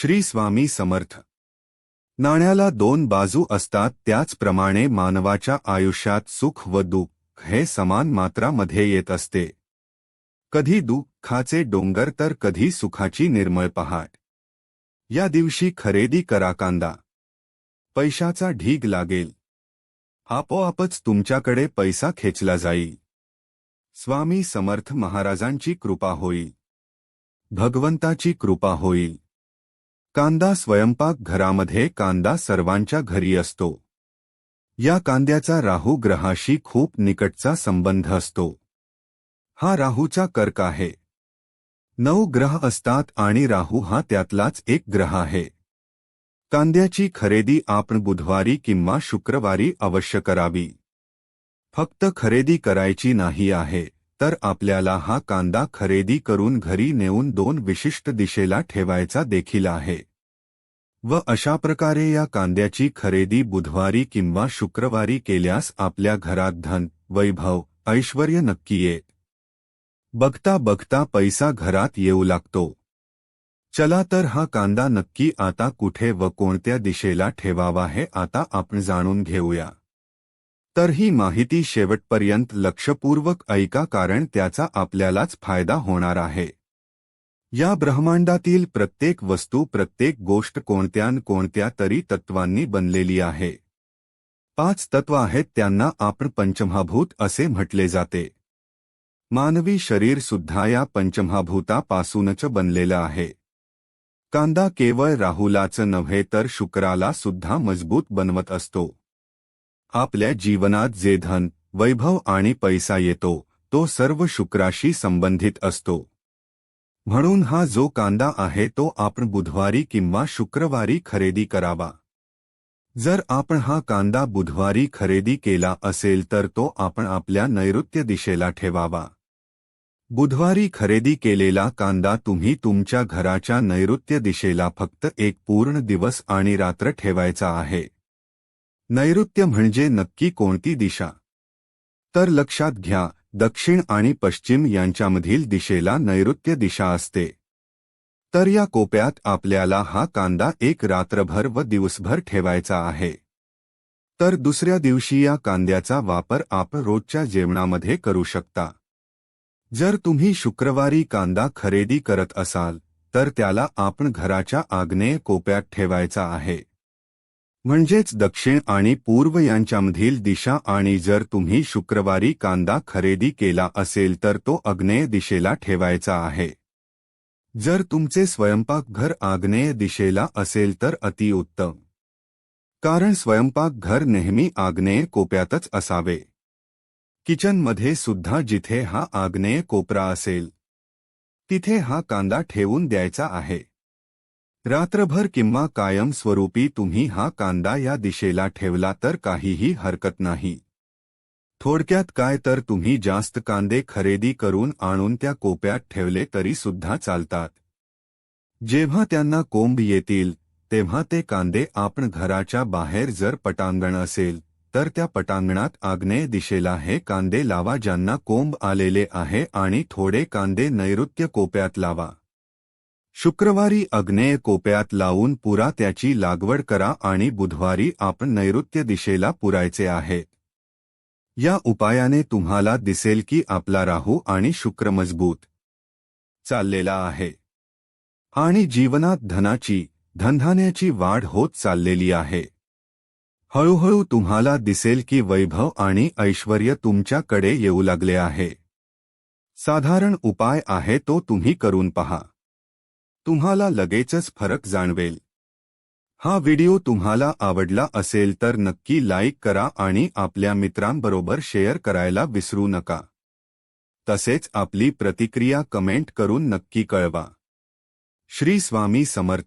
श्री स्वामी समर्थ. नाण्याला दोन बाजू असतात त्याचप्रमाणे मानवाच्या आयुष्यात सुख व दुःख हे समान मात्रामध्ये येत असते. कधी दुःखाचे डोंगर तर कधी सुखाची निर्मळ पहाट. या दिवशी खरेदी करा कांदा. पैशाचा ढीग लागेल. आपोआपच तुमच्याकडे पैसा खेचला जाईल. स्वामी समर्थ महाराजांची कृपा होईल. भगवंताची कृपा होईल. कांदा स्वयंपाक घरामध्ये कांदा सर्वांच्या घरी असतो. या कांद्याचा राहू ग्रहाशी खूप निकटचा संबंध असतो. हा राहूचा कर्क आहे. नऊ ग्रह असतात आणि राहू हा त्यातलाच एक ग्रह आहे. कांद्याची खरेदी आपण बुधवारी किंवा शुक्रवारी अवश्य करावी. फक्त खरेदी करायची नाही आहे. तर आपल्याला हा कांदा खरेदी करून घरी नेऊन दोन विशिष्ट दिशेला ठेवायचा देखील आहे. व अशा प्रकारे या कांद्याची खरेदी बुधवारी किंवा शुक्रवारी केल्यास आपल्या घरात धन वैभव ऐश्वर नक्की येत बघता बघता पैसा घरात येऊ लागतो. चला तर हा कांदा नक्की आता कुठे व कोणत्या दिशेला ठेवावा हे आता आपण जाणून घेऊया. तर ही माहिती शेवटपर्यंत लक्षपूर्वक ऐका कारण त्याचा आपल्यालाच फायदा होणार आहे. या ब्रह्मांडातील प्रत्येक वस्तू प्रत्येक गोष्ट कोणत्या न कोणत्या तरी तत्वांनी बनलेली आहे. पाच तत्व आहेत त्यांना आपण पंचमहाभूत असे म्हटले जाते. मानवी शरीर सुद्धा या पंचमहाभूतापासूनच बनलेलं आहे. कांदा केवळ राहुलाच नव्हे तर शुक्राला सुद्धा मजबूत बनवत असतो. आपल्या जीवनात जे धन वैभव आणि पैसा येतो तो सर्व शुक्राशी संबंधित असतो. म्हणून हा जो कांदा आहे तो आपण बुधवारी किंवा शुक्रवारी खरेदी करावा. जर आपण हा कांदा बुधवारी खरेदी केला असेल तर तो आपण आपल्या नैऋत्य दिशेला ठेवावा. बुधवारी खरेदी केलेला कांदा तुम्ही तुमच्या घराच्या नैऋत्य दिशेला फक्त एक पूर्ण दिवस आणि रात्र ठेवायचा आहे. नैऋत्य म्हणजे नक्की कोणती दिशा? तर लक्षात घ्या दक्षिण आणि पश्चिम यांच्यामधील दिशेला नैऋत्य दिशा असते. तर या कोप्यात आपल्याला हा कांदा एक रात्रभर व दिवसभर ठेवायचा आहे. तर दुसऱ्या दिवशी या कांद्याचा वापर आपण रोजच्या जेवणामध्ये करू शकता. जर तुम्ही शुक्रवारी कांदा खरेदी करत असाल तर त्याला आपण घराच्या आग्नेय कोप्यात ठेवायचा आहे. म्हणजेच दक्षिण आणि पूर्व यांच्यामधील दिशा आणि जर तुम्ही शुक्रवारी कांदा खरेदी केला असेल तर तो आग्नेय दिशेला ठेवायचा आहे. जर तुमचे स्वयंपाकघर आग्नेय दिशेला असेल तर अतिउत्तम कारण स्वयंपाकघर नेहमी आग्नेय कोप्यातच असावे. किचनमध्ये सुद्धा जिथे हा आग्नेय कोपरा असेल तिथे हा कांदा ठेवून द्यायचा आहे. रात्रभर किंवा कायमस्वरूपी तुम्ही हा कांदा या दिशेला ठेवला तर काहीही हरकत नाही. थोडक्यात काय तर तुम्ही जास्त कांदे खरेदी करून आणून त्या कोप्यात ठेवले तरी सुद्धा चालतात. जेव्हा त्यांना कोंब येतील तेव्हा ते कांदे आपण घराच्या बाहेर जर पटांगण असेल तर त्या पटांगणात आग्नेय दिशेला हे कांदे लावा ज्यांना कोंब आलेले आहे आणि थोडे कांदे नैऋत्य कोप्यात लावा. शुक्रवारी अग्नेय कोप्यात लावून पुरा त्याची लागवड करा आणि बुधवारी आपण नैऋत्य दिशेला पुरायचे आहेत या उपायाने तुम्हाला दिसेल की आपला राहू आणि शुक्र मजबूत चाललेला आहे. आणि जीवनात धनाची धनधान्याची वाढ होत चाललेली आहे. हळूहळू तुम्हाला दिसेल की वैभव आणि ऐश्वर तुमच्याकडे येऊ लागले आहे. साधारण उपाय आहे तो तुम्ही करून पहा. तुम्हाला लगेचच फरक जाणवेल. हा व्हिडिओ तुम्हाला आवडला असेल तर नक्की लाईक करा आणि आपल्या मित्रांबरोबर शेअर करायला विसरू नका. तसेच आपली प्रतिक्रिया कमेंट करून नक्की कळवा. श्री स्वामी समर्थ